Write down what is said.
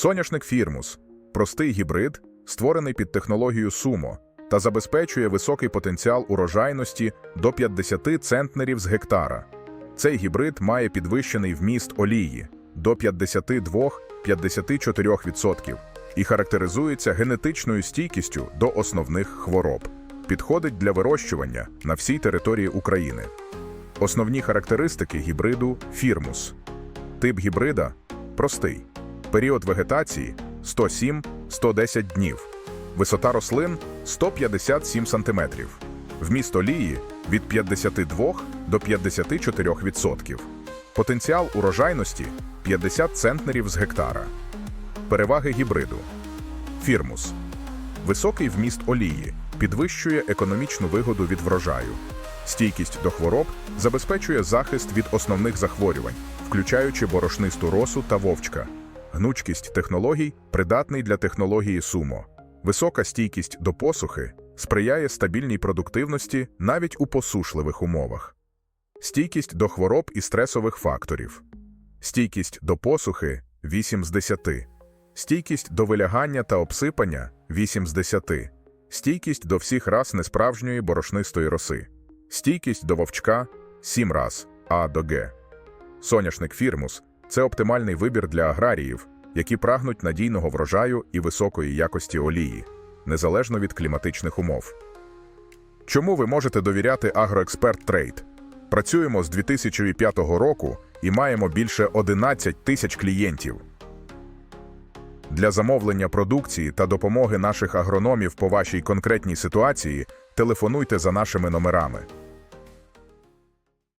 Соняшник Фірмус простий гібрид, створений під технологію Сумо та забезпечує високий потенціал урожайності до 50 центнерів з гектара. Цей гібрид має підвищений вміст олії до 52-54% і характеризується генетичною стійкістю до основних хвороб. Підходить для вирощування на всій території України. Основні характеристики гібриду Фірмус. Тип гібрида простий. Період вегетації 107-110 днів. Висота рослин 157 см. Вміст олії від 52 до 54%. Потенціал урожайності 50 центнерів з гектара. Переваги гібриду. Фірмус. Високий вміст олії підвищує економічну вигоду від врожаю. Стійкість до хвороб забезпечує захист від основних захворювань, включаючи борошнисту росу та вовчка. Гнучкість технологій придатний для технології сумо. Висока стійкість до посухи сприяє стабільній продуктивності навіть у посушливих умовах. Стійкість до хвороб і стресових факторів. Стійкість до посухи 8 з 10. Стійкість до вилягання та обсипання 8 з 10. Стійкість до всіх рас несправжньої борошнистої роси. Стійкість до вовчка 7 раз А до Г. Соняшник Фірмус це оптимальний вибір для аграріїв, які прагнуть надійного врожаю і високої якості олії, незалежно від кліматичних умов. Чому ви можете довіряти Агроексперт Трейд? Працюємо з 2005 року і маємо більше 11 тисяч клієнтів. Для замовлення продукції та допомоги наших агрономів по вашій конкретній ситуації телефонуйте за нашими номерами